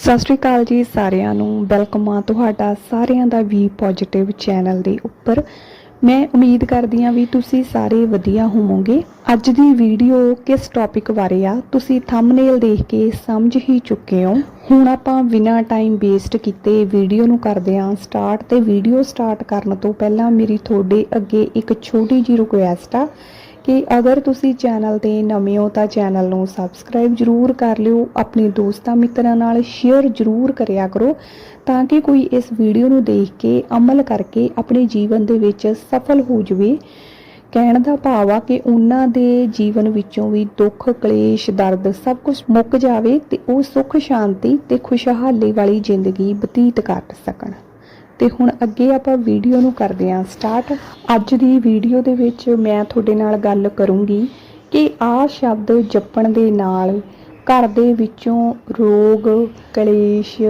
ਸਤਿ ਸ਼੍ਰੀ ਅਕਾਲ ਜੀ ਸਾਰਿਆਂ ਨੂੰ। ਵੈਲਕਮ ਆ ਤੁਹਾਡਾ ਸਾਰਿਆਂ ਦਾ ਵੀ ਪੋਜੀਟਿਵ ਚੈਨਲ ਦੇ ਉੱਪਰ। ਮੈਂ ਉਮੀਦ ਕਰਦੀ ਹਾਂ ਵੀ ਤੁਸੀਂ ਸਾਰੇ ਵਧੀਆ ਹੋਵੋਗੇ। ਅੱਜ ਦੀ ਵੀਡੀਓ ਕਿਸ ਟੌਪਿਕ ਬਾਰੇ ਆ, ਤੁਸੀਂ ਥੰਬਨੇਲ ਦੇਖ ਕੇ ਸਮਝ ਹੀ ਚੁੱਕੇ ਹੋ। ਹੁਣ ਆਪਾਂ ਬਿਨਾਂ ਟਾਈਮ ਵੇਸਟ ਕੀਤੇ ਵੀਡੀਓ ਨੂੰ ਕਰਦੇ ਹਾਂ ਸਟਾਰਟ ਤੇ ਵੀਡੀਓ ਸਟਾਰਟ ਕਰਨ ਤੋਂ ਪਹਿਲਾਂ ਮੇਰੀ ਤੁਹਾਡੇ ਅੱਗੇ ਇੱਕ ਛੋਟੀ ਜਿਹੀ ਰਿਕੁਐਸਟ ਆ। ਕਿ ਅਗਰ ਤੁਸੀਂ ਚੈਨਲ ਤੇ ਨਵੇਂ ਹੋ ਤਾਂ ਚੈਨਲ ਨੂੰ ਸਬਸਕ੍ਰਾਈਬ ਜਰੂਰ ਕਰ ਲਿਓ, ਆਪਣੇ ਦੋਸਤਾਂ ਮਿੱਤਰਾਂ ਨਾਲ ਸ਼ੇਅਰ ਜਰੂਰ ਕਰਿਆ ਕਰੋ ਤਾਂ ਕਿ ਕੋਈ ਇਸ ਵੀਡੀਓ ਨੂੰ ਦੇਖ ਕੇ ਅਮਲ ਕਰਕੇ ਆਪਣੇ ਜੀਵਨ ਦੇ ਵਿੱਚ ਸਫਲ ਹੋ ਜਵੇ। ਕਹਿਣ ਦਾ ਭਾਵ ਆ ਕਿ ਉਹਨਾਂ ਦੇ ਜੀਵਨ ਵਿੱਚੋਂ ਵੀ ਦੁੱਖ, ਕਲੇਸ਼, ਦਰਦ ਸਭ ਕੁਝ ਮੁੱਕ ਜਾਵੇ ਤੇ ਉਹ ਸੁੱਖ, ਸ਼ਾਂਤੀ ਤੇ ਖੁਸ਼ਹਾਲੀ ਵਾਲੀ ਜ਼ਿੰਦਗੀ ਬਤੀਤ ਕਰ ਸਕਣ। ਤੇ ਹੁਣ ਅੱਗੇ ਆਪਾਂ ਵੀਡੀਓ ਨੂੰ ਕਰਦੇ ਹਾਂ ਸਟਾਰਟ। ਅੱਜ ਦੀ ਵੀਡੀਓ ਦੇ ਵਿੱਚ ਮੈਂ ਤੁਹਾਡੇ ਨਾਲ ਗੱਲ ਕਰੂੰਗੀ ਕਿ ਆਹ ਸ਼ਬਦ ਜਪਣ ਦੇ ਨਾਲ ਘਰ ਦੇ ਵਿੱਚੋਂ ਰੋਗ, ਕਲੇਸ਼,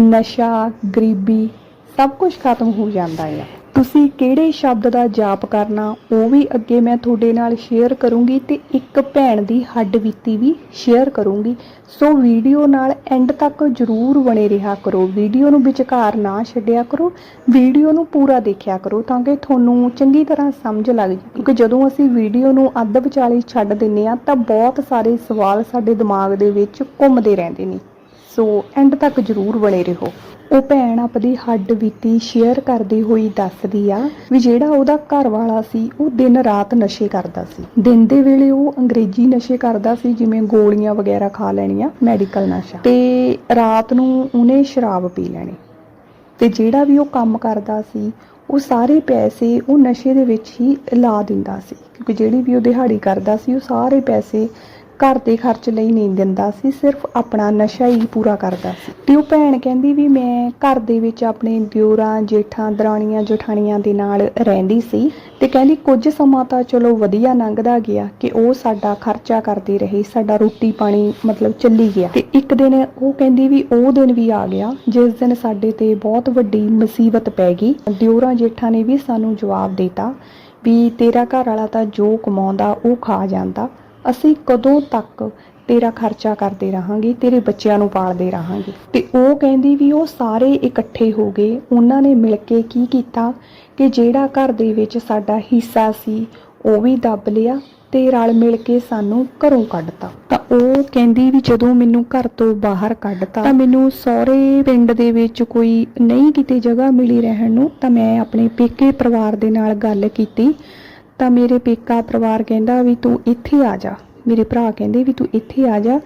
ਨਸ਼ਾ, ਗਰੀਬੀ ਸਭ ਕੁਝ ਖਤਮ ਹੋ ਜਾਂਦਾ ਹੈ ਤੁਸੀਂ ਕਿਹੜੇ ਸ਼ਬਦ ਦਾ ਜਾਪ ਕਰਨਾ, ਉਹ ਵੀ ਅੱਗੇ ਮੈਂ ਤੁਹਾਡੇ ਨਾਲ ਸ਼ੇਅਰ ਕਰੂੰਗੀ ਤੇ ਇੱਕ ਭੈਣ ਦੀ ਹੱਡ ਬੀਤੀ ਵੀ ਸ਼ੇਅਰ ਕਰੂੰਗੀ। ਸੋ ਵੀਡੀਓ ਨਾਲ ਐਂਡ ਤੱਕ ਜਰੂਰ ਬਣੇ ਰਿਹਾ ਕਰੋ। ਵੀਡੀਓ ਨੂੰ ਵਿਚਕਾਰ ਨਾ ਛੱਡਿਆ ਕਰੋ। ਵੀਡੀਓ ਨੂੰ ਪੂਰਾ ਦੇਖਿਆ ਕਰੋ ਤਾਂ ਕਿ ਤੁਹਾਨੂੰ ਚੰਗੀ ਤਰ੍ਹਾਂ ਸਮਝ ਲੱਗ ਜਾਵੇ। ਕਿਉਂਕਿ ਜਦੋਂ ਅਸੀਂ ਵੀਡੀਓ ਨੂੰ ਅੱਧ ਵਿਚਾਲੇ ਛੱਡ ਦਿੰਨੇ ਆ ਤਾਂ ਬਹੁਤ ਸਾਰੇ ਸਵਾਲ ਸਾਡੇ ਦਿਮਾਗ ਦੇ ਵਿੱਚ ਘੁੰਮਦੇ ਰਹਿੰਦੇ ਨੇ। ਸੋ ਐਂਡ ਤੱਕ ਜਰੂਰ ਬਣੇ ਰਹੋ। ਉਹ ਭੈਣ ਆਪਣੀ ਹੱਡ ਬੀਤੀ ਸ਼ੇਅਰ ਕਰਦੀ ਹੋਈ ਦੱਸਦੀ ਆ ਵੀ ਜਿਹੜਾ ਉਹਦਾ ਘਰ ਵਾਲਾ ਸੀ, ਉਹ ਦਿਨ ਰਾਤ ਨਸ਼ੇ ਕਰਦਾ ਸੀ। ਦਿਨ ਦੇ ਵੇਲੇ ਉਹ ਅੰਗਰੇਜ਼ੀ ਨਸ਼ੇ ਕਰਦਾ ਸੀ, ਜਿਵੇਂ ਗੋਲੀਆਂ ਵਗੈਰਾ ਖਾ ਲੈਣੀਆਂ, ਮੈਡੀਕਲ ਨਸ਼ਾ। ਤੇ ਰਾਤ ਨੂੰ ਉਹਨੇ ਸ਼ਰਾਬ ਪੀ ਲੈਣੀ। ਤੇ ਜਿਹੜਾ ਵੀ ਉਹ ਕੰਮ ਕਰਦਾ ਸੀ, ਉਹ ਸਾਰੇ ਪੈਸੇ ਉਹ ਨਸ਼ੇ ਦੇ ਵਿੱਚ ਹੀ ਲਾ ਦਿੰਦਾ ਸੀ। ਕਿਉਂਕਿ ਜਿਹੜੀ ਵੀ ਉਹ ਦਿਹਾੜੀ ਕਰਦਾ ਸੀ, ਉਹ ਸਾਰੇ ਪੈਸੇ ਘਰ ਦੇ ਖਰਚ ਲਈ ਨਹੀਂ ਦਿੰਦਾ ਸੀ, ਸਿਰਫ ਆਪਣਾ ਨਸ਼ਾ ਹੀ ਪੂਰਾ ਕਰਦਾ ਸੀ। ਤੇ ਉਹ ਭੈਣ ਕਹਿੰਦੀ ਵੀ ਮੈਂ ਘਰ ਦੇ ਵਿੱਚ ਆਪਣੇ ਦਿਓਰਾਂ, ਜੇਠਾਂ, ਦਰਾਣੀਆਂ, ਜਠਾਣੀਆਂ ਦੇ ਨਾਲ ਰਹਿੰਦੀ ਸੀ ਤੇ ਕਹਿੰਦੀ ਕੁਝ ਸਮਾਂ ਤਾਂ ਚਲੋ ਵਧੀਆ ਲੰਘਦਾ ਗਿਆ ਕਿ ਉਹ ਸਾਡਾ ਖਰਚਾ ਕਰਦੇ ਰਹੇ, ਸਾਡਾ ਰੋਟੀ ਪਾਣੀ ਮਤਲਬ ਚੱਲੀ ਗਿਆ। ਤੇ ਇੱਕ ਦਿਨ ਉਹ ਕਹਿੰਦੀ ਵੀ ਉਹ ਦਿਨ ਵੀ ਆ ਗਿਆ, ਜਿਸ ਦਿਨ ਸਾਡੇ ਤੇ ਬਹੁਤ ਵੱਡੀ ਮੁਸੀਬਤ ਪੈ ਗਈ। ਦਿਓਰਾਂ, ਜੇਠਾਂ ਨੇ ਵੀ ਸਾਨੂੰ ਜਵਾਬ ਦਿੱਤਾ ਵੀ ਤੇਰਾ ਘਰ ਵਾਲਾ ਤਾਂ ਜੋ ਕਮਾਉਂਦਾ, ਉਹ ਖਾ ਜਾਂਦਾ। ਅਸੀਂ ਕਦੋਂ ਤੱਕ ਤੇਰਾ ਖਰਚਾ ਕਰਦੇ ਰਹਾਂਗੇ, ਤੇਰੇ ਬੱਚਿਆਂ ਨੂੰ ਪਾਲਦੇ ਰਹਾਂਗੇ। ਤੇ ਉਹ ਕਹਿੰਦੀ ਵੀ ਉਹ ਸਾਰੇ ਇਕੱਠੇ ਹੋ ਗਏ, ਉਹਨਾਂ ਨੇ ਮਿਲ ਕੇ ਕੀ ਕੀਤਾ ਕਿ ਜਿਹੜਾ ਘਰ ਦੇ ਵਿੱਚ ਸਾਡਾ ਹਿੱਸਾ ਸੀ, ਉਹ ਵੀ ਦੱਬ ਲਿਆ ਤੇ ਰਲ ਮਿਲ ਕੇ ਸਾਨੂੰ ਘਰੋਂ ਕੱਢਤਾ। ਤਾਂ ਉਹ ਕਹਿੰਦੀ ਵੀ ਜਦੋਂ ਮੈਨੂੰ ਘਰ ਤੋਂ ਬਾਹਰ ਕੱਢਤਾ, ਤਾਂ ਮੈਨੂੰ ਸਹੁਰੇ ਪਿੰਡ ਦੇ ਵਿੱਚ ਕੋਈ ਨਹੀਂ ਕਿਤੇ ਜਗ੍ਹਾ ਮਿਲੀ ਰਹਿਣ ਨੂੰ, ਤਾਂ ਮੈਂ ਆਪਣੇ ਪੇਕੇ ਪਰਿਵਾਰ ਦੇ ਨਾਲ ਗੱਲ ਕੀਤੀ ਤਾਂ ਮੇਰੇ ਪੇਕਾ ਪਰਿਵਾਰ ਕਹਿੰਦਾ ਵੀ ਤੂੰ ਇੱਥੇ ਆ ਜਾ। ਮੇਰੇ ਭਰਾ ਕਹਿੰਦੇ ਵੀ ਤੂੰ ਇੱਥੇ ਆ ਜਾ।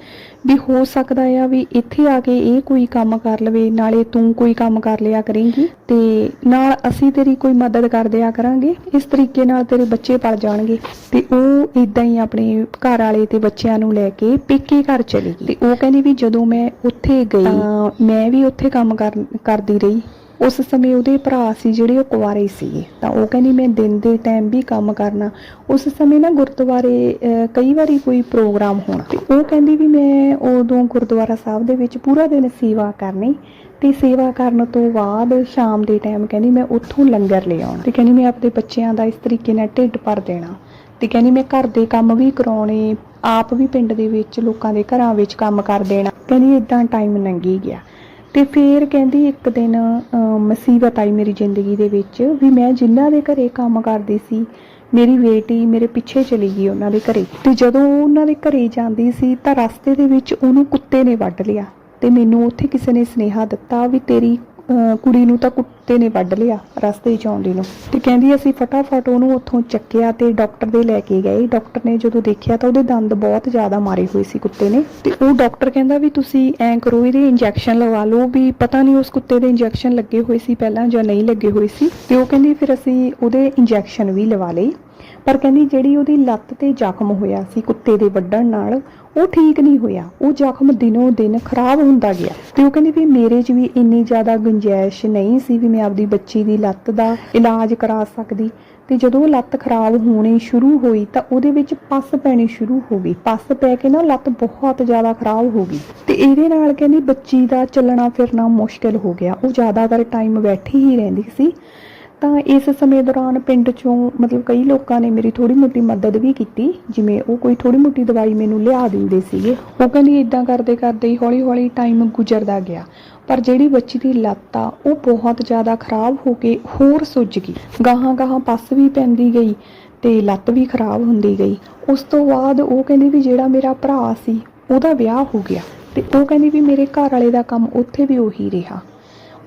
ਵੀ ਹੋ ਸਕਦਾ ਆ ਵੀ ਇੱਥੇ ਆ ਕੇ ਇਹ ਕੋਈ ਕੰਮ ਕਰ ਲਵੇ ਨਾਲੇ ਤੂੰ ਕੋਈ ਕੰਮ ਕਰ ਲਿਆ ਕਰੇਂਗੀ। ਤੇ ਨਾਲ ਅਸੀਂ ਤੇਰੀ ਕੋਈ ਮਦਦ ਕਰ ਦਿਆ ਕਰਾਂਗੇ। ਇਸ ਤਰੀਕੇ ਨਾਲ ਤੇਰੇ ਬੱਚੇ ਪਲ ਜਾਣਗੇ। ਤੇ ਉਹ ਇਦਾਂ ਹੀ ਆਪਣੇ ਘਰ ਵਾਲੇ ਤੇ ਬੱਚਿਆਂ ਨੂੰ ਲੈ ਕੇ ਪੇਕੇ ਘਰ ਚਲੀ ਗਈ। ਤੇ ਉਹ ਕਹਿੰਦੀ ਵੀ ਜਦੋਂ ਮੈਂ ਉੱਥੇ ਗਈ ਮੈਂ ਵੀ ਉੱਥੇ ਕੰਮ ਕਰ- ਕਰਦੀ ਰਹੀ। ਉਸ ਸਮੇਂ ਉਹਦੇ ਭਰਾ ਸੀ ਜਿਹੜੇ ਉਹ ਕੁਆਰੇ ਸੀਗੇ। ਤਾਂ ਉਹ ਕਹਿੰਦੀ, ਮੈਂ ਦਿਨ ਦੇ ਟਾਈਮ ਵੀ ਕੰਮ ਕਰਨਾ। ਉਸ ਸਮੇਂ ਨਾ ਗੁਰਦੁਆਰੇ ਕਈ ਵਾਰੀ ਕੋਈ ਪ੍ਰੋਗਰਾਮ ਹੋਣਾ। ਤੇ ਉਹ ਕਹਿੰਦੀ ਵੀ ਮੈਂ ਉਦੋਂ ਗੁਰਦੁਆਰਾ ਸਾਹਿਬ ਦੇ ਵਿੱਚ ਪੂਰਾ ਦਿਨ ਸੇਵਾ ਕਰਨੀ। ਤੇ ਸੇਵਾ ਕਰਨ ਤੋਂ ਬਾਅਦ ਸ਼ਾਮ ਦੇ ਟਾਈਮ ਕਹਿੰਦੀ, ਮੈਂ ਉੱਥੋਂ ਲੰਗਰ ਲੈ ਆਉਣਾ। ਤੇ ਕਹਿੰਦੀ, ਮੈਂ ਆਪਣੇ ਬੱਚਿਆਂ ਦਾ ਇਸ ਤਰੀਕੇ ਨਾਲ ਢਿੱਡ ਭਰ ਦੇਣਾ। ਤੇ ਕਹਿੰਦੀ, ਮੈਂ ਘਰ ਦੇ ਕੰਮ ਵੀ ਕਰਾਉਣੇ, ਆਪ ਵੀ ਪਿੰਡ ਦੇ ਵਿੱਚ, ਲੋਕਾਂ ਦੇ ਘਰਾਂ ਵਿੱਚ ਕੰਮ ਕਰ ਦੇਣਾ। ਕਹਿੰਦੀ ਇਦਾਂ ਟਾਈਮ ਲੰਘੀ ਗਿਆ। ਤੇ ਫੇਰ ਕਹਿੰਦੀ ਇੱਕ ਦਿਨ ਮੁਸੀਬਤ ਆਈ ਮੇਰੀ ਜ਼ਿੰਦਗੀ ਦੇ ਵਿੱਚ ਵੀ ਮੈਂ ਜਿਨ੍ਹਾਂ ਦੇ ਘਰੇ ਕੰਮ ਕਰਦੀ ਸੀ, ਮੇਰੀ ਬੇਟੀ ਮੇਰੇ ਪਿੱਛੇ ਚਲੀ ਗਈ ਉਹਨਾਂ ਦੇ ਘਰੇ। ਤੇ ਜਦੋਂ ਉਹਨਾਂ ਦੇ ਘਰੇ ਜਾਂਦੀ ਸੀ ਤਾਂ ਰਸਤੇ ਦੇ ਵਿੱਚ ਉਹਨੂੰ ਕੁੱਤੇ ਨੇ ਵੱਢ ਲਿਆ ਤੇ ਮੈਨੂੰ ਉੱਥੇ ਕਿਸੇ ਨੇ ਸਨੇਹਾ ਦਿੱਤਾ ਵੀ ਤੇਰੀ ਕੁੜੀ ਨੂੰ ਤਾਂ ਕੁੱਤੇ ਨੇ ਵੱਢ ਲਿਆ ਰਸਤੇ 'ਚ ਆਉਂਦੀ ਨੂੰ। ਤੇ ਕਹਿੰਦੀ ਅਸੀਂ ਫਟਾਫਟ ਉਹਨੂੰ ਉੱਥੋਂ ਚੱਕਿਆ ਤੇ ਡਾਕਟਰ ਦੇ ਲੈ ਕੇ ਗਏ। ਡਾਕਟਰ ਨੇ ਜਦੋਂ ਦੇਖਿਆ ਤਾਂ ਉਹਦੇ ਦੰਦ ਬਹੁਤ ਜ਼ਿਆਦਾ ਮਾਰੇ ਹੋਏ ਸੀ ਕੁੱਤੇ ਨੇ। ਤੇ ਉਹ ਡਾਕਟਰ ਕਹਿੰਦਾ ਵੀ ਤੁਸੀਂ ਐਂ ਕਰੋ, ਇਹਦੇ ਇੰਜੈਕਸ਼ਨ ਲਵਾ ਲਓ ਵੀ ਪਤਾ ਨਹੀਂ ਉਸ ਕੁੱਤੇ ਦੇ ਇੰਜੈਕਸ਼ਨ ਲੱਗੇ ਹੋਏ ਸੀ ਪਹਿਲਾਂ ਜਾਂ ਨਹੀਂ ਲੱਗੇ ਹੋਏ ਸੀ। ਤੇ ਉਹ ਕਹਿੰਦੀ ਫਿਰ ਅਸੀਂ ਉਹਦੇ ਇੰਜੈਕਸ਼ਨ ਵੀ ਲਵਾ ਲਏ। ਪਰ ਕਹਿੰਦੀ ਜਿਹੜੀ ਉਹਦੀ ਲੱਤ ਤੇ ਜ਼ਖਮ ਹੋਇਆ ਸੀ ਕੁੱਤੇ ਦੇ ਵੱਢਣ ਨਾਲ ਉਹ ਠੀਕ ਨਹੀਂ ਹੋਇਆ। ਉਹ ਜ਼ਖਮ ਦਿਨੋਂ ਦਿਨ ਖਰਾਬ ਹੁੰਦਾ ਗਿਆ। ਤੇ ਉਹ ਕਹਿੰਦੀ ਵੀ ਮੇਰੇ 'ਚ ਵੀ ਇੰਨੀ ਜ਼ਿਆਦਾ ਗੁੰਜਾਇਸ਼ ਨਹੀਂ ਸੀ ਵੀ ਮੈਂ ਆਪਦੀ ਬੱਚੀ ਦੀ ਲੱਤ ਦਾ ਇਲਾਜ ਕਰਾ ਸਕਦੀ। ਤੇ ਜਦੋਂ ਲੱਤ ਖਰਾਬ ਹੋਣੀ ਸ਼ੁਰੂ ਹੋਈ ਤਾਂ ਉਹਦੇ ਵਿੱਚ ਪਸ ਪੈਣੀ ਸ਼ੁਰੂ ਹੋ ਗਈ। ਪਸ ਪੈ ਕੇ ਨਾ ਲੱਤ ਬਹੁਤ ਜ਼ਿਆਦਾ ਖਰਾਬ ਹੋ ਗਈ। ਤੇ ਇਹਦੇ ਨਾਲ ਕਹਿੰਦੀ ਬੱਚੀ ਦਾ ਚੱਲਣਾ ਫਿਰਨਾ ਮੁਸ਼ਕਲ ਹੋ ਗਿਆ। ਉਹ ਜ਼ਿਆਦਾਤਰ ਟਾਈਮ ਬੈਠੀ ਹੀ ਰਹਿੰਦੀ ਸੀ। ਤਾਂ ਇਸ ਸਮੇਂ ਦੌਰਾਨ ਪਿੰਡ ਚੋਂ ਮਤਲਬ ਕਈ ਲੋਕਾਂ ਨੇ ਮੇਰੀ ਥੋੜੀ ਮੋਟੀ ਮਦਦ ਵੀ ਕੀਤੀ, ਜਿਵੇਂ ਉਹ ਕੋਈ ਥੋੜੀ ਮੋਟੀ ਦਵਾਈ ਮੈਨੂੰ ਲਿਆ ਦਿੰਦੇ ਸੀਗੇ। ਉਹ ਕਹਿੰਦੀ ਇਦਾਂ ਕਰਦੇ ਕਰਦੇ ਹੀ ਹੌਲੀ ਹੌਲੀ ਟਾਈਮ ਗੁਜ਼ਰਦਾ ਗਿਆ। ਪਰ ਜਿਹੜੀ ਬੱਚੀ ਦੀ ਲੱਤ ਆ, ਉਹ ਬਹੁਤ ਜ਼ਿਆਦਾ ਖਰਾਬ ਹੋ ਕੇ ਹੋਰ ਸੁੱਜ ਗਈ। ਗਾਹਾਂ ਗਾਹਾਂ ਪੱਸ ਵੀ ਪੈਂਦੀ ਗਈ ਤੇ ਲੱਤ ਵੀ ਖਰਾਬ ਹੁੰਦੀ ਗਈ। ਉਸ ਤੋਂ ਬਾਅਦ ਉਹ ਕਹਿੰਦੀ ਵੀ ਜਿਹੜਾ ਮੇਰਾ ਭਰਾ ਸੀ, ਉਹਦਾ ਵਿਆਹ ਹੋ ਗਿਆ ਤੇ ਉਹ ਕਹਿੰਦੀ ਵੀ ਮੇਰੇ ਘਰ ਵਾਲੇ ਦਾ ਕੰਮ ਉੱਥੇ ਵੀ ਉਹੀ ਰਿਹਾ।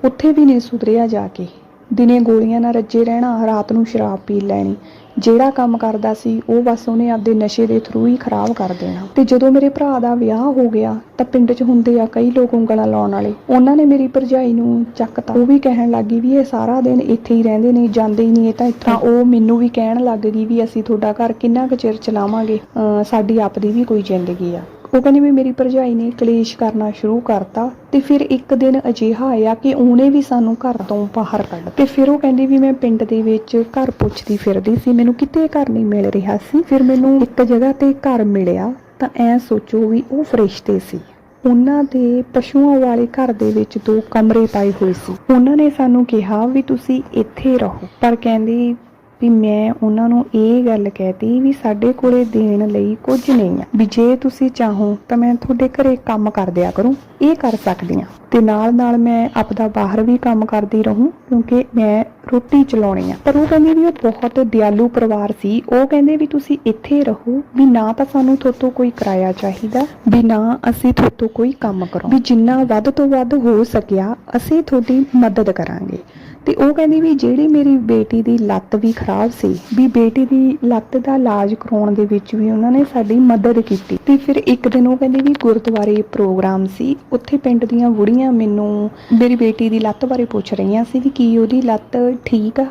ਉੱਥੇ ਵੀ ਨਹੀਂ ਸੁਧਰਿਆ ਜਾ ਕੇ। ਦਿਨੇ ਗੋਲੀਆਂ ਨਾਲ ਰੱਜੇ ਰਹਿਣਾ, ਰਾਤ ਨੂੰ ਸ਼ਰਾਬ ਪੀ ਲੈਣੀ। ਜਿਹੜਾ ਕੰਮ ਕਰਦਾ ਸੀ, ਉਹ ਬਸ ਉਹਨੇ ਆਪਦੇ ਨਸ਼ੇ ਦੇ ਥਰੂ ਹੀ ਖਰਾਬ ਕਰ ਦੇਣਾ। ਤੇ ਜਦੋਂ ਮੇਰੇ ਭਰਾ ਦਾ ਵਿਆਹ ਹੋ ਗਿਆ, ਤਾਂ ਪਿੰਡ 'ਚ ਹੁੰਦੇ ਆ ਕਈ ਲੋਕ ਉਂਗਲਾਂ ਲਾਉਣ ਵਾਲੇ। ਉਹਨਾਂ ਨੇ ਮੇਰੀ ਭਰਜਾਈ ਨੂੰ ਚੱਕਤਾ। ਉਹ ਵੀ ਕਹਿਣ ਲੱਗੀ ਵੀ ਇਹ ਸਾਰਾ ਦਿਨ ਇੱਥੇ ਹੀ ਰਹਿੰਦੇ ਨੇ, ਜਾਂਦੇ ਹੀ ਨਹੀਂ, ਇਹ ਤਾਂ ਇੱਥੋਂ। ਉਹ ਮੈਨੂੰ ਵੀ ਕਹਿਣ ਲੱਗ ਗਈ ਵੀ ਅਸੀਂ ਤੁਹਾਡਾ ਘਰ ਕਿੰਨਾ ਕੁ ਚਿਰ ਚਲਾਵਾਂਗੇ। ਅਹ ਸਾਡੀ ਆਪਦੀ ਵੀ ਕੋਈ ਜ਼ਿੰਦਗੀ ਆ। ਉਹ ਕਹਿੰਦੀ ਵੀ ਮੇਰੀ ਭਰਜਾਈ ਨੇ ਕਲੇਸ਼ ਕਰਨਾ ਸ਼ੁਰੂ ਕਰਤਾ ਤੇ ਫਿਰ ਇੱਕ ਦਿਨ ਅਜਿਹਾ ਆਇਆ ਕਿ ਉਹਨੇ ਵੀ ਸਾਨੂੰ ਘਰ ਤੋਂ ਬਾਹਰ ਕੱਢ ਤੇ ਫਿਰ ਉਹ ਕਹਿੰਦੀ ਵੀ ਮੈਂ ਪਿੰਡ ਦੇ ਵਿੱਚ ਘਰ ਪੁੱਛਦੀ ਫਿਰਦੀ ਸੀ, ਮੈਨੂੰ ਕਿਤੇ ਘਰ ਨਹੀਂ ਮਿਲ ਰਿਹਾ ਸੀ। ਫਿਰ ਮੈਨੂੰ ਇੱਕ ਜਗ੍ਹਾ ਤੇ ਘਰ ਮਿਲਿਆ, ਤਾਂ ਐ ਸੋਚੋ ਵੀ ਉਹ ਫਰਿਸ਼ਤੇ ਸੀ। ਉਹਨਾਂ ਦੇ ਪਸ਼ੂਆਂ ਵਾਲੇ ਘਰ ਦੇ ਵਿੱਚ ਦੋ ਕਮਰੇ ਪਾਏ ਹੋਏ ਸੀ। ਉਹਨਾਂ ਨੇ ਸਾਨੂੰ ਕਿਹਾ ਵੀ ਤੁਸੀਂ ਇੱਥੇ ਰਹੋ। ਪਰ ਕਹਿੰਦੀ ਵੀ ਮੈਂ ਉਹਨਾਂ ਨੂੰ ਇਹ ਗੱਲ ਕਹਿਤੀ ਵੀ ਸਾਡੇ ਕੋਲੇ ਦੇਣ ਲਈ ਕੁਝ ਨਹੀਂ ਆ। ਵੀ ਜੇ ਤੁਸੀਂ ਚਾਹੋ ਤਾਂ ਮੈਂ ਤੁਹਾਡੇ ਘਰੇ ਕੰਮ ਕਰ ਦਿਆ ਕਰੂੰ। ਇਹ ਕਰ ਸਕਦੀ ਆ। ਤੇ ਨਾਲ ਨਾਲ ਮੈਂ ਆਪਦਾ ਬਾਹਰ ਵੀ ਕੰਮ ਕਰਦੀ ਰਹੂੰ, ਕਿਉਂਕਿ ਮੈਂ ਰੋਟੀ ਚਲਾਉਣੀ ਆ। ਪਰ ਉਹ ਕਹਿੰਦੇ ਵੀ ਉਹ ਬਹੁਤ ਦਿਆਲੂ ਪਰਿਵਾਰ ਸੀ। ਉਹ ਕਹਿੰਦੇ ਵੀ ਤੁਸੀਂ ਇੱਥੇ ਰਹੋ, ਵੀ ਨਾ ਤਾਂ ਸਾਨੂੰ ਤੁਹਾਤੋਂ ਕੋਈ ਕਿਰਾਇਆ ਚਾਹੀਦਾ, ਵੀ ਨਾ ਅਸੀਂ ਤੁਹਾਤੋਂ ਕੋਈ ਕੰਮ ਕਰੋ। ਵੀ ਜਿੰਨਾ ਵੱਧ ਤੋਂ ਵੱਧ ਹੋ ਸਕਿਆ, ਅਸੀਂ ਤੁਹਾਡੀ ਮਦਦ ਕਰਾਂਗੇ। ਤੇ ਉਹ ਕਹਿੰਦੀ ਵੀ ਜਿਹੜੀ ਮੇਰੀ ਬੇਟੀ ਦੀ ਲੱਤ ਵੀ ਖਰਾਬ ਸੀ, ਵੀ ਬੇਟੀ ਦੀ ਲੱਤ ਦਾ ਇਲਾਜ ਕਰਾਉਣ ਦੇ ਵਿੱਚ ਵੀ ਉਹਨਾਂ ਨੇ ਸਾਡੀ ਮਦਦ ਕੀਤੀ। ਤੇ ਫਿਰ ਇੱਕ ਦਿਨ ਉਹ ਕਹਿੰਦੀ ਵੀ ਗੁਰਦੁਆਰੇ ਪ੍ਰੋਗਰਾਮ ਸੀ, ਉੱਥੇ ਪਿੰਡ ਦੀਆਂ ਬੁੜੀਆਂ ਮੈਨੂੰ ਮੇਰੀ ਬੇਟੀ ਦੀ ਲੱਤ ਬਾਰੇ ਪੁੱਛ ਰਹੀਆਂ ਸੀ ਵੀ ਕੀ ਉਹਦੀ ਲੱਤ ਠੀਕ ਆ।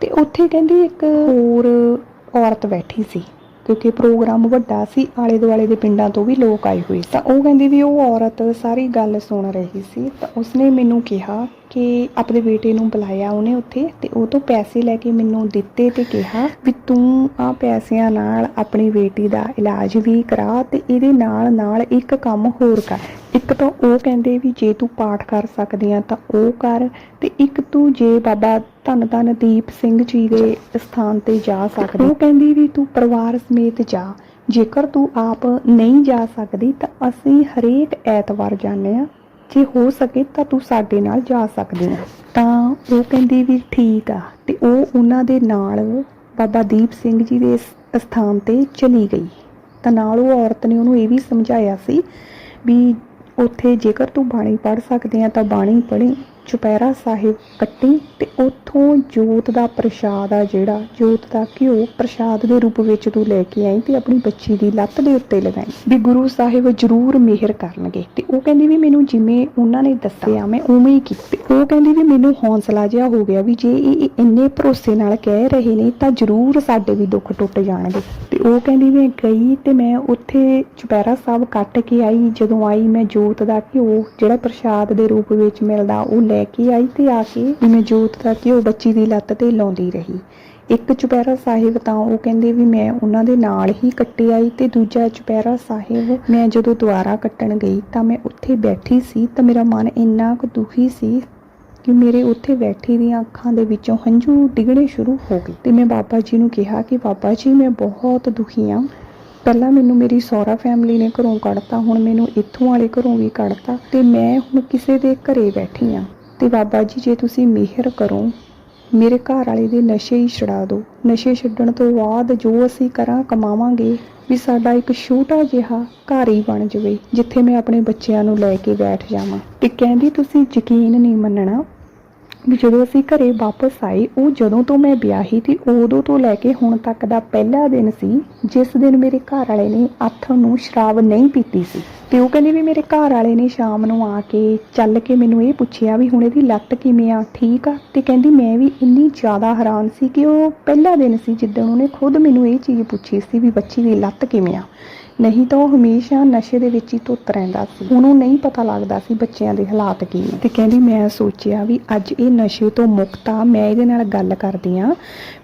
ਤੇ ਉੱਥੇ ਕਹਿੰਦੀ ਇੱਕ ਹੋਰ ਔਰਤ ਬੈਠੀ ਸੀ, ਕਿਉਂਕਿ ਪ੍ਰੋਗਰਾਮ ਵੱਡਾ ਸੀ, ਆਲੇ ਦੁਆਲੇ ਦੇ ਪਿੰਡਾਂ ਤੋਂ ਵੀ ਲੋਕ ਆਏ ਹੋਏ ਤਾਂ ਉਹ ਕਹਿੰਦੀ ਵੀ ਉਹ ਔਰਤ ਸਾਰੀ ਗੱਲ ਸੁਣ ਰਹੀ ਸੀ, ਤਾਂ ਉਸਨੇ ਮੈਨੂੰ ਕਿਹਾ ਕਿ ਆਪਣੇ ਬੇਟੇ ਨੂੰ ਬੁਲਾਇਆ ਉਹਨੇ ਉੱਥੇ ਤੇ ਉਹ ਤੋਂ ਪੈਸੇ ਲੈ ਕੇ ਮੈਨੂੰ ਦਿੱਤੇ ਤੇ ਕਿਹਾ ਵੀ ਤੂੰ ਆ ਪੈਸਿਆਂ ਨਾਲ ਆਪਣੀ ਬੇਟੀ ਦਾ ਇਲਾਜ ਵੀ ਕਰਾ ਤੇ ਇਹਦੇ ਨਾਲ ਨਾਲ ਇੱਕ ਕੰਮ ਹੋਰ ਕਰ। ਇੱਕ ਤਾਂ ਉਹ ਕਹਿੰਦੇ ਵੀ ਜੇ ਤੂੰ ਪਾਠ ਕਰ ਸਕਦੀ ਆ ਤਾਂ ਉਹ ਕਰ ਤੇ ਇੱਕ ਤੂੰ ਜੇ ਬਾਬਾ ਧੰਨ ਧੰਨ ਦੀਪ ਸਿੰਘ ਜੀ ਦੇ ਸਥਾਨ ਤੇ ਜਾ ਸਕਦੀ। ਉਹ ਕਹਿੰਦੀ ਵੀ ਤੂੰ ਪਰਿਵਾਰ ਸਮੇਤ ਜਾ। ਜੇਕਰ ਤੂੰ ਆਪ ਨਹੀਂ ਜਾ ਸਕਦੀ ਤਾਂ ਅਸੀਂ ਹਰੇਕ ਐਤਵਾਰ ਜਾਂਦੇ ਆ। ਜੇ ਹੋ ਸਕੇ ਤਾਂ ਤੂੰ ਸਾਡੇ ਨਾਲ ਜਾ ਸਕਦੀ ਹੈ ਤਾਂ ਉਹ ਕਹਿੰਦੀ ਵੀ ਠੀਕ ਆ। ਤੇ ਉਹ ਉਹਨਾਂ ਦੇ ਨਾਲ ਬਾਬਾ ਦੀਪ ਸਿੰਘ ਜੀ ਦੇ ਸ- ਸਥਾਨ ਤੇ ਚਲੀ ਗਈ। ਤਾਂ ਨਾਲ ਉਹ ਔਰਤ ਨੇ ਉਹਨੂੰ ਇਹ ਵੀ ਸਮਝਾਇਆ ਸੀ ਵੀ ਉੱਥੇ ਜੇਕਰ ਤੂੰ ਬਾਣੀ ਪੜ ਸਕਦੇ ਆ ਤਾਂ ਬਾਣੀ ਪੜ੍ਹੀ। ਚੁਪਹਿਰਾ ਸਾਹਿਬ ਕੱਟੀ ਤੇ ਉੱਥੋਂ ਜੋਤ ਦਾ ਪ੍ਰਸ਼ਾਦ ਆ ਜਿਹੜਾ, ਜੋਤ ਦਾ ਘਿਓ ਪ੍ਰਸ਼ਾਦ ਦੇ ਰੂਪ ਵਿੱਚ ਤੂੰ ਲੈ ਕੇ ਆਈ ਤੇ ਆਪਣੀ ਬੱਚੀ ਦੀ ਲੱਤ ਦੇ ਉੱਤੇ ਲਗਾਈ। ਵੀ ਗੁਰੂ ਸਾਹਿਬ ਜ਼ਰੂਰ ਮਿਹਰ ਕਰਨਗੇ ਤੇ ਉਹ ਕਹਿੰਦੀ ਵੀ ਮੈਨੂੰ ਜਿਵੇਂ ਉਹਨਾਂ ਨੇ ਦੱਸਿਆ, ਮੈਂ ਉਵੇਂ ਹੀ ਕੀਤੀ। ਉਹ ਕਹਿੰਦੀ ਵੀ ਮੈਨੂੰ ਹੌਸਲਾ ਜਿਹਾ ਹੋ ਗਿਆ ਵੀ ਜੇ ਇਹ ਇੰਨੇ ਭਰੋਸੇ ਨਾਲ ਕਹਿ ਰਹੇ ਨੇ ਤਾਂ ਜ਼ਰੂਰ ਸਾਡੇ ਵੀ ਦੁੱਖ ਟੁੱਟ ਜਾਣਗੇ। ਤੇ ਉਹ ਕਹਿੰਦੀ ਮੈਂ ਗਈ ਤੇ ਮੈਂ ਉੱਥੇ ਚੁਪਹਿਰਾ ਸਾਹਿਬ ਕੱਟ ਕੇ ਆਈ, ਜਦੋਂ ਆਈ ਮੈਂ ਜੋਤ ਦਾ ਘਿਓ ਜਿਹੜਾ ਪ੍ਰਸ਼ਾਦ ਦੇ ਰੂਪ ਵਿੱਚ ਮਿਲਦਾ ਉਹ ਲੈ ਕੇ ਆਈ ਤੇ ਆ ਕੇ ਜਿਵੇਂ ਜੋਤ ਦਾ ਕਿ ਉਹ ਬੱਚੀ ਦੀ ਲੱਤ ਤੇ ਲਾਉਂਦੀ ਰਹੀ। ਇੱਕ ਚੁਪਹਿਰਾ ਸਾਹਿਬ ਤਾਂ ਉਹ ਕਹਿੰਦੇ ਵੀ ਮੈਂ ਉਹਨਾਂ ਦੇ ਨਾਲ ਹੀ ਕੱਟੇ ਆਈ ਤੇ ਦੂਜਾ ਚੁਪਹਿਰਾ ਸਾਹਿਬ ਮੈਂ ਜਦੋਂ ਦੁਬਾਰਾ ਕੱਟਣ ਗਈ ਤਾਂ ਮੈਂ ਉੱਥੇ ਬੈਠੀ ਸੀ ਤਾਂ ਮੇਰਾ ਮਨ ਇੰਨਾ ਕੁ ਦੁਖੀ ਸੀ ਕਿ ਮੇਰੇ ਉੱਥੇ ਬੈਠੀ ਦੀਆਂ ਅੱਖਾਂ ਦੇ ਵਿੱਚੋਂ ਹੰਝੂ ਡਿੱਗਣੇ ਸ਼ੁਰੂ ਹੋ ਗਏ ਤੇ ਮੈਂ ਬਾਬਾ ਜੀ ਨੂੰ ਕਿਹਾ ਕਿ ਬਾਬਾ ਜੀ, ਮੈਂ ਬਹੁਤ ਦੁਖੀ ਹਾਂ ਪਹਿਲਾਂ ਮੈਨੂੰ ਮੇਰੀ ਸਹੁਰਾ ਫੈਮਿਲੀ ਨੇ ਘਰੋਂ ਕੱਢਤਾ, ਹੁਣ ਮੈਨੂੰ ਇੱਥੋਂ ਵਾਲੇ ਘਰੋਂ ਵੀ ਕੱਢਤਾ ਤੇ ਮੈਂ ਹੁਣ ਕਿਸੇ ਦੇ ਘਰੇ ਬੈਠੀ ਹਾਂ ਤੇ ਬਾਬਾ ਜੀ, ਜੇ ਤੁਸੀਂ ਮਿਹਰ ਕਰੋ, ਮੇਰੇ ਘਰ ਵਾਲੇ ਦੇ ਨਸ਼ੇ ਹੀ ਛੁਡਾ ਦਿਓ। ਨਸ਼ੇ ਛੱਡਣ ਤੋਂ ਬਾਅਦ ਜੋ ਅਸੀਂ ਕਰਾਂ, ਕਮਾਵਾਂਗੇ, ਵੀ ਸਾਡਾ ਇੱਕ ਛੋਟਾ ਜਿਹਾ ਘਰ ਹੀ ਬਣ ਜਾਵੇ, ਜਿੱਥੇ ਮੈਂ ਆਪਣੇ ਬੱਚਿਆਂ ਨੂੰ ਲੈ ਕੇ ਬੈਠ ਜਾਵਾਂ। ਤੇ ਕਹਿੰਦੀ, ਤੁਸੀਂ ਯਕੀਨ ਨਹੀਂ ਮੰਨਣਾ ਵੀ ਜਦੋਂ ਅਸੀਂ ਘਰੇ ਵਾਪਸ ਆਏ, ਉਹ ਜਦੋਂ ਤੋਂ ਮੈਂ ਵਿਆਹੀ ਸੀ, ਉਦੋਂ ਤੋਂ ਲੈ ਕੇ ਹੁਣ ਤੱਕ ਦਾ ਪਹਿਲਾ ਦਿਨ ਸੀ, ਜਿਸ ਦਿਨ ਮੇਰੇ ਘਰ ਵਾਲੇ ਨੇ ਅੱਠ ਨੂੰ ਸ਼ਰਾਬ ਨਹੀਂ ਪੀਤੀ ਸੀ। ਤੇ ਉਹ ਕਹਿੰਦੀ ਵੀ ਮੇਰੇ ਘਰ ਵਾਲੇ ਨੇ ਸ਼ਾਮ ਨੂੰ ਆ ਕੇ ਚੱਲ ਕੇ ਮੈਨੂੰ ਇਹ ਪੁੱਛਿਆ ਵੀ ਹੁਣ ਇਹਦੀ ਲੱਤ ਕਿਵੇਂ ਆ, ਠੀਕ ਆ? ਤੇ ਕਹਿੰਦੀ ਮੈਂ ਵੀ ਇੰਨੀ ਜ਼ਿਆਦਾ ਹੈਰਾਨ ਸੀ ਕਿ ਉਹ ਪਹਿਲਾ ਦਿਨ ਸੀ ਜਿੱਦਣ ਉਹਨੇ ਖੁਦ ਮੈਨੂੰ ਇਹ ਚੀਜ਼ ਪੁੱਛੀ ਸੀ ਵੀ ਬੱਚੀ ਦੀ ਲੱਤ ਕਿਵੇਂ ਆ। ਨਹੀਂ ਤਾਂ ਉਹ ਹਮੇਸ਼ਾ ਨਸ਼ੇ ਦੇ ਵਿੱਚ ਹੀ ਧੁੱਤ ਰਹਿੰਦਾ ਸੀ। ਉਹਨੂੰ ਨਹੀਂ ਪਤਾ ਲੱਗਦਾ ਸੀ ਬੱਚਿਆਂ ਦੇ ਹਾਲਾਤ ਕੀ ਨੇ। ਤੇ ਕਹਿੰਦੀ, ਮੈਂ ਸੋਚਿਆ ਵੀ ਅੱਜ ਇਹ ਨਸ਼ੇ ਤੋਂ ਮੁਕਤ ਆ, ਮੈਂ ਇਹਦੇ ਨਾਲ ਗੱਲ ਕਰਦੀ ਆ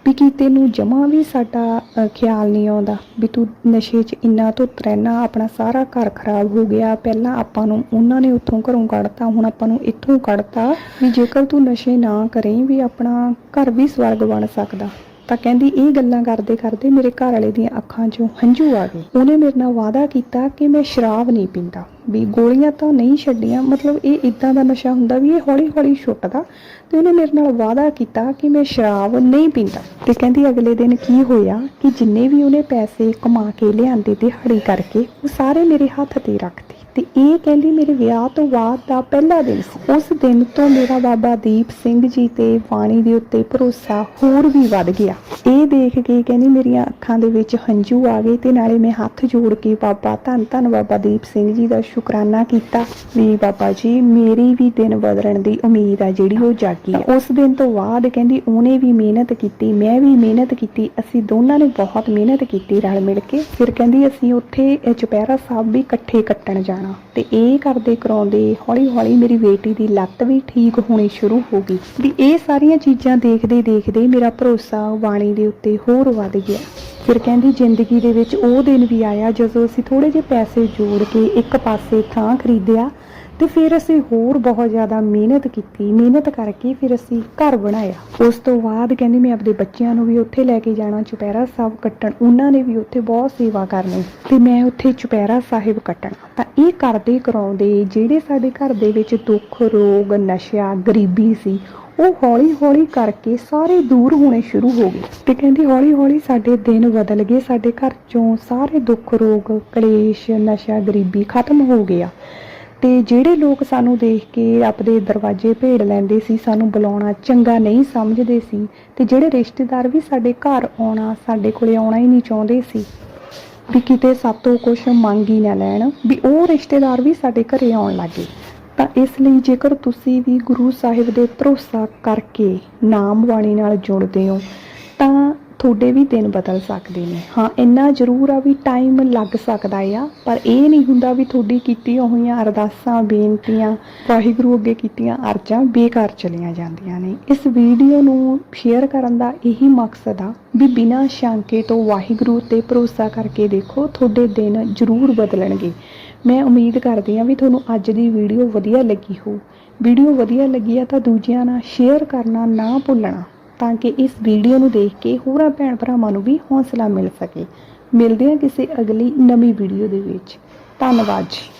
ਵੀ ਕੀ ਤੈਨੂੰ ਜਮਾ ਵੀ ਸਾਡਾ ਖਿਆਲ ਨਹੀਂ ਆਉਂਦਾ ਵੀ ਤੂੰ ਨਸ਼ੇ 'ਚ ਇੰਨਾ ਧੁੱਤ ਰਹਿਣਾ ਆਪਣਾ ਸਾਰਾ ਘਰ ਖਰਾਬ ਹੋ ਗਿਆ, ਪਹਿਲਾਂ ਆਪਾਂ ਨੂੰ ਉਹਨਾਂ ਨੇ ਉੱਥੋਂ ਘਰੋਂ ਕੱਢਤਾ, ਹੁਣ ਆਪਾਂ ਨੂੰ ਇੱਥੋਂ ਕੱਢਤਾ ਵੀ ਜੇਕਰ ਤੂੰ ਨਸ਼ੇ ਨਾ ਕਰੇ ਵੀ ਆਪਣਾ ਘਰ ਵੀ ਸਵਰਗ ਬਣ ਸਕਦਾ। ਤਾਂ ਕਹਿੰਦੀ, ਇਹ ਗੱਲਾਂ ਕਰਦੇ ਕਰਦੇ ਮੇਰੇ ਘਰ ਵਾਲੇ ਦੀਆਂ ਅੱਖਾਂ 'ਚੋਂ ਹੰਝੂ ਆ ਗਏ। ਉਹਨੇ ਮੇਰੇ ਨਾਲ ਵਾਅਦਾ ਕੀਤਾ ਕਿ ਮੈਂ ਸ਼ਰਾਬ ਨਹੀਂ ਪੀਂਦਾ। ਵੀ ਗੋਲੀਆਂ ਤਾਂ ਨਹੀਂ ਛੱਡੀਆਂ। ਮਤਲਬ ਇਹ ਇਦਾਂ ਦਾ ਨਸ਼ਾ ਹੁੰਦਾ ਵੀ ਇਹ ਹੌਲੀ ਹੌਲੀ ਛੁੱਟਦਾ ਤੇ ਉਹਨੇ ਮੇਰੇ ਨਾਲ ਵਾਅਦਾ ਕੀਤਾ ਕਿ ਮੈਂ ਸ਼ਰਾਬ ਨਹੀਂ ਪੀਂਦਾ। ਤੇ ਕਹਿੰਦੀ ਅਗਲੇ ਦਿਨ ਕੀ ਹੋਇਆ ਕਿ ਜਿੰਨੇ ਵੀ ਉਹਨੇ ਪੈਸੇ ਕਮਾ ਕੇ ਲਿਆਂਦੇ ਦਿਹਾੜੀ ਕਰਕੇ, ਉਹ ਸਾਰੇ ਮੇਰੇ ਹੱਥ ਤੇ ਰੱਖਤੇ ਤੇ ਇਹ ਕਹਿੰਦੀ ਮੇਰੇ ਵਿਆਹ ਤੋਂ ਬਾਅਦ ਦਾ ਪਹਿਲਾ ਦਿਨ ਸੀ। ਉਸ ਦਿਨ ਤੋਂ ਮੇਰਾ ਬਾਬਾ ਦੀਪ ਸਿੰਘ ਜੀ ਤੇ ਬਾਣੀ ਦੇ ਉੱਤੇ ਭਰੋਸਾ ਹੋਰ ਵੀ ਵੱਧ ਗਿਆ। ਇਹ ਦੇਖ ਕੇ ਕਹਿੰਦੀ ਮੇਰੀਆਂ ਅੱਖਾਂ ਦੇ ਵਿੱਚ ਹੰਝੂ ਆ ਗਏ ਤੇ ਨਾਲੇ ਮੈਂ ਹੱਥ ਜੋੜ ਕੇ ਬਾਬਾ ਧੰਨ ਧੰਨ ਬਾਬਾ ਦੀਪ ਸਿੰਘ ਜੀ ਦਾ ਸ਼ੁਕਰਾਨਾ ਕੀਤਾ ਵੀ ਬਾਬਾ ਜੀ, ਮੇਰੀ ਵੀ ਦਿਨ ਬਦਲਣ ਦੀ ਉਮੀਦ ਆ ਜਿਹੜੀ ਉਹ ਜਾਗੀ ਆ। ਉਸ ਦਿਨ ਤੋਂ ਬਾਅਦ ਕਹਿੰਦੀ, ਉਹਨੇ ਵੀ ਮਿਹਨਤ ਕੀਤੀ, ਮੈਂ ਵੀ ਮਿਹਨਤ ਕੀਤੀ, ਅਸੀਂ ਦੋਨਾਂ ਨੇ ਬਹੁਤ ਮਿਹਨਤ ਕੀਤੀ ਰਲ ਮਿਲ ਕੇ। ਫਿਰ ਕਹਿੰਦੀ, ਅਸੀਂ ਉੱਥੇ ਇਹ ਚੁਪਹਿਰਾ ਸਾਹਿਬ ਵੀ ਇਕੱਠੇ ਕੱਟਣ ਜਾਣਾ। ਤੇ ਇਹ ਕਰਦੇ ਕਰਾਉਂਦੇ ਹੌਲੀ ਹੌਲੀ ਮੇਰੀ ਬੇਟੀ ਦੀ ਲੱਤ ਵੀ ਠੀਕ ਹੋਣੀ ਸ਼ੁਰੂ ਹੋ ਗਈ। ਵੀ ਇਹ ਸਾਰੀਆਂ ਚੀਜ਼ਾਂ ਦੇਖਦੇ ਦੇਖਦੇ ਮੇਰਾ ਭਰੋਸਾ ਬਾਣੀ ਦੇ ਉੱਤੇ ਹੋਰ ਵੱਧ ਗਿਆ। ਫਿਰ ਕਹਿੰਦੀ ਜ਼ਿੰਦਗੀ ਦੇ ਵਿੱਚ ਉਹ ਦਿਨ ਵੀ ਆਇਆ ਜਦੋਂ ਅਸੀਂ ਥੋੜੇ ਜਿਹੇ ਪੈਸੇ ਜੋੜ ਕੇ ਇੱਕ ਪਾਸੇ ਥਾਂ ਖਰੀਦਿਆ ਤੇ ਫਿਰ ਅਸੀਂ ਹੋਰ ਬਹੁਤ ਜ਼ਿਆਦਾ ਮਿਹਨਤ ਕੀਤੀ। ਮਿਹਨਤ ਕਰਕੇ ਫਿਰ ਅਸੀਂ ਘਰ ਬਣਾਇਆ। ਉਸ ਤੋਂ ਬਾਅਦ ਕਹਿੰਦੇ ਮੈਂ ਆਪਣੇ ਬੱਚਿਆਂ ਨੂੰ ਵੀ ਉੱਥੇ ਲੈ ਕੇ ਜਾਣਾ, ਚੁਪਹਿਰਾ ਸਾਹਿਬ ਕੱਟਣ। ਉਹਨਾਂ ਨੇ ਵੀ ਉੱਥੇ ਬਹੁਤ ਸੇਵਾ ਕਰਨੀ। ਤੇ ਮੈਂ ਉੱਥੇ ਚੁਪਹਿਰਾ ਸਾਹਿਬ ਕੱਟਣਾ। ਤਾਂ ਇਹ ਕਰਦੇ ਕਰਾਉਂਦੇ, ਜਿਹੜੇ ਸਾਡੇ ਘਰ ਦੇ ਵਿੱਚ ਦੁੱਖ, ਰੋਗ, ਨਸ਼ਾ, ਗਰੀਬੀ ਸੀ, ਉਹ ਹੌਲੀ ਹੌਲੀ ਕਰਕੇ ਸਾਰੇ ਦੂਰ ਹੋਣੇ ਸ਼ੁਰੂ ਹੋ ਗਏ। ਤੇ ਕਹਿੰਦੀ ਹੌਲੀ ਹੌਲੀ ਸਾਡੇ ਦਿਨ ਬਦਲ ਗਏ। ਸਾਡੇ ਘਰ ਚੋਂ ਸਾਰੇ ਦੁੱਖ, ਰੋਗ, ਕਲੇਸ਼, ਨਸ਼ਾ, ਗਰੀਬੀ ਖਤਮ ਹੋ ਗਿਆ। ਤੇ ਜਿਹੜੇ ਲੋਕ ਸਾਨੂੰ ਦੇਖ ਕੇ ਆਪਣੇ ਦਰਵਾਜ਼ੇ ਭੇੜ ਲੈਂਦੇ ਸੀ, ਸਾਨੂੰ ਬੁਲਾਉਣਾ ਚੰਗਾ ਨਹੀਂ ਸਮਝਦੇ ਸੀ ਤੇ ਜਿਹੜੇ ਰਿਸ਼ਤੇਦਾਰ ਵੀ ਸਾਡੇ ਘਰ ਆਉਣਾ, ਸਾਡੇ ਕੋਲੇ ਆਉਣਾ ਹੀ ਨਹੀਂ ਚਾਹੁੰਦੇ ਸੀ ਵੀ ਕਿਤੇ ਸਾਤੋਂ ਕੁਝ ਮੰਗ ਹੀ ਨਾ ਲੈਣ, ਵੀ ਉਹ ਰਿਸ਼ਤੇਦਾਰ ਵੀ ਸਾਡੇ ਘਰੇ ਆਉਣ ਲੱਗੇ। ਤਾਂ ਇਸ ਲਈ ਜੇਕਰ ਤੁਸੀਂ ਵੀ ਗੁਰੂ ਸਾਹਿਬ ਦੇ ਭਰੋਸਾ ਕਰਕੇ ਨਾਮ ਬਾਣੀ ਨਾਲ ਜੁੜਦੇ ਹੋ, ਤਾਂ ਤੁਹਾਡੇ ਵੀ ਦਿਨ ਬਦਲ ਸਕਦੇ ਨੇ। ਹਾਂ, ਇੰਨਾ ਜ਼ਰੂਰ ਆ ਵੀ ਟਾਈਮ ਲੱਗ ਸਕਦਾ ਆ, ਪਰ ਇਹ ਨਹੀਂ ਹੁੰਦਾ ਵੀ ਤੁਹਾਡੀ ਕੀਤੀਆਂ ਹੋਈਆਂ ਅਰਦਾਸਾਂ, ਬੇਨਤੀਆਂ, ਵਾਹਿਗੁਰੂ ਅੱਗੇ ਕੀਤੀਆਂ ਅਰਜ਼ਾਂ ਬੇਕਾਰ ਚਲੀਆਂ ਜਾਂਦੀਆਂ ਨੇ। ਇਸ ਵੀਡੀਓ ਨੂੰ ਸ਼ੇਅਰ ਕਰਨ ਦਾ ਇਹੀ ਮਕਸਦ ਆ ਵੀ ਬਿਨਾਂ ਸ਼ੰਕੇ ਤੋਂ ਵਾਹਿਗੁਰੂ ਤੇ ਭਰੋਸਾ ਕਰਕੇ ਦੇਖੋ, ਤੁਹਾਡੇ ਦਿਨ ਜ਼ਰੂਰ ਬਦਲਣਗੇ। ਮੈਂ ਉਮੀਦ ਕਰਦੀ ਹਾਂ ਵੀ ਤੁਹਾਨੂੰ ਅੱਜ ਦੀ ਵੀਡੀਓ ਵਧੀਆ ਲੱਗੀ ਹੋ ਵੀਡੀਓ ਵਧੀਆ ਲੱਗੀ ਆ ਤਾਂ ਦੂਜਿਆਂ ਨਾਲ ਸ਼ੇਅਰ ਕਰਨਾ ਨਾ ਭੁੱਲਣਾ। ਤਾਂ ਕਿ ਇਸ ਵੀਡੀਓ ਨੂੰ ਦੇਖ ਕੇ ਹੋਰਾਂ ਭੈਣ ਭਰਾਵਾਂ ਨੂੰ ਵੀ ਹੌਸਲਾ ਮਿਲ ਸਕੇ। ਮਿਲਦੇ ਹਾਂ ਕਿਸੇ ਅਗਲੀ ਨਵੀਂ ਵੀਡੀਓ ਦੇ ਵਿੱਚ। ਧੰਨਵਾਦ ਜੀ।